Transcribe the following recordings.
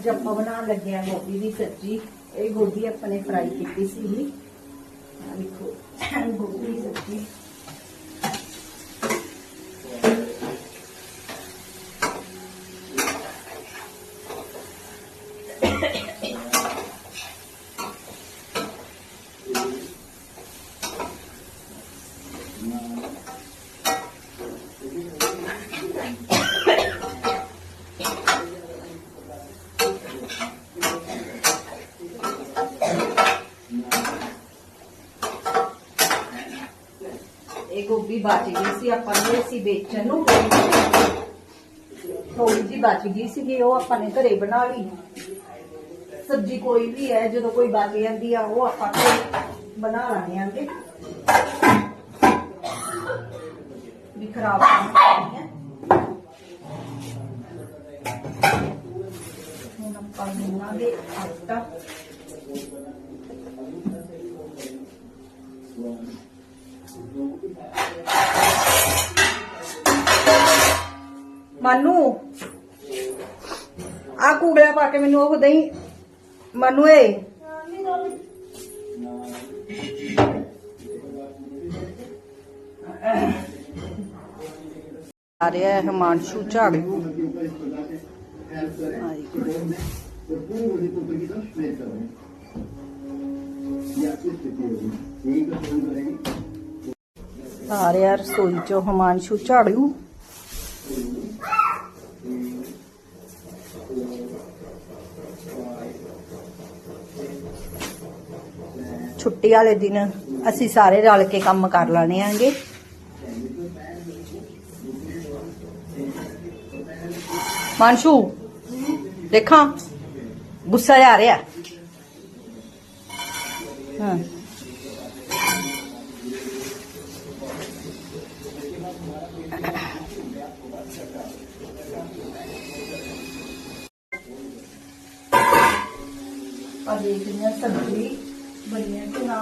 ਅੱਜ ਆਪਾਂ ਬਣਾਉਣ ਲੱਗੇ ਆ ਗੋਭੀ ਦੀ ਸਬਜ਼ੀ। ਇਹ ਗੋਭੀ ਆਪਾਂ ਨੇ ਫਰਾਈ ਕੀਤੀ ਸੀ ਆ ਗੋਭੀ ਦੀ ਸਬਜ਼ੀ। ਇਹ ਗੋਭੀ ਬਚ ਗਈ ਸੀ, ਆਪਾਂ ਨੇ ਸੀ ਵੇਚਣ ਨੂੰ ਥੋੜੀ ਜੀ ਬਚ ਗਈ ਸੀ ਉਹ ਆਪਾਂ ਨੇ ਘਰੇ ਬਣਾ ਲਈ। ਸਬਜ਼ੀ ਕੋਈ ਵੀ ਹੈ, ਜਦੋਂ ਕੋਈ ਬਚ ਜਾਂਦੀ ਆ, ਉਹ ਆਪਾਂ ਘਰੇ ਬਣਾ ਲੈਣੇ ਆਂਗੇ ਵੀ ਖਰਾਬ ਨਹੀਂ ਹੈ ਹੁਣ ਆਪਾਂ ਬਣਾਵਾਂਗੇ ਆਟਾ। ਮਾਨੂ ਆ ਕੂੜਿਆ ਪਾ ਕੇ ਮੈਨੂੰ ਉਹ ਦਈ। ਮਾਨੂ ਏ। ਆ ਰਿਹਾ ਹੈ ਹਿਮਾਂਸ਼ੂ ਝਾੜੂ ਆ ਰਿਹਾ ਰਸੋਈ ਚੋਂ ਹਿਮਾਂਸ਼ੂ ਝਾੜੂ। ਛੁੱਟੀ ਵਾਲੇ ਦਿਨ ਅਸੀਂ ਸਾਰੇ ਰਲ ਕੇ ਕੰਮ ਕਰ ਲੈਣੇ ਆਂਗੇ। ਮਾਨਸ਼ੂ, ਦੇਖਾਂ, ਗੁੱਸਾ ਆ ਰਿਹਾ। ਹਾਂ। ਆ ਦੇਖਦੇ ਹਾਂ ਸਬਜ਼ੀ। ਬਣੀ ਹੈ ਕਿ ਨਾ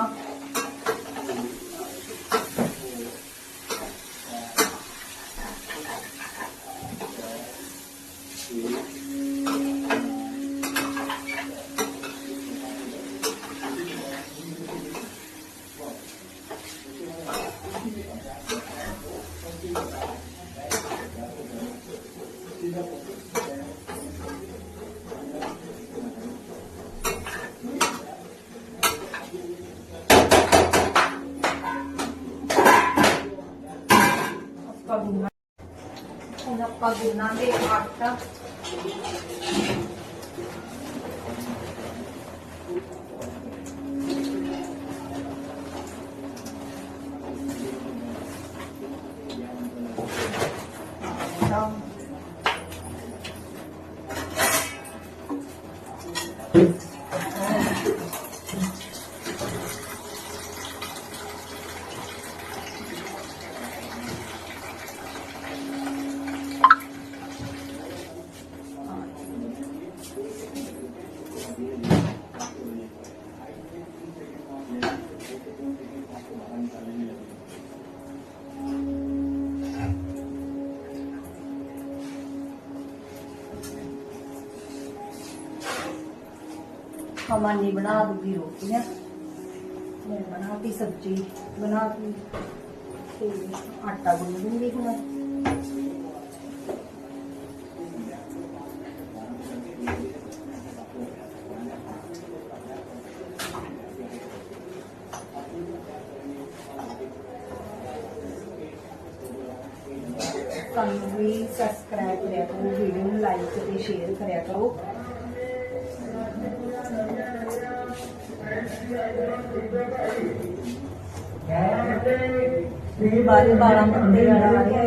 ਆਪਾਂ ਗੁੰਨਾ ਹੁਣ ਆਪਾਂ ਗੁੰਨਾਂਗੇ ਆਟਾ ਹਮਾਨੀ ਬਣਾ ਦੂਗੀ ਰੋਟੀਆਂ। ਮੈਂ ਬਣਾਤੀ ਸਬਜ਼ੀ ਬਣਾਤੀ ਤੇ। ਆਟਾ ਗੁੰਨ ਦੂੰਗੀ ਹੁਣ। ਸਾਨੂੰ ਵੀ ਸਬਸਕ੍ਰਾਈਬ ਕਰਿਆ ਕਰੋ ਵੀਡੀਓ ਨੂੰ ਲਾਈਕ ਤੇ ਸ਼ੇਅਰ ਕਰਿਆ ਕਰੋ। ਬਾਰੇ 12 ਬੰਦੇ ਆ ਰਹੇ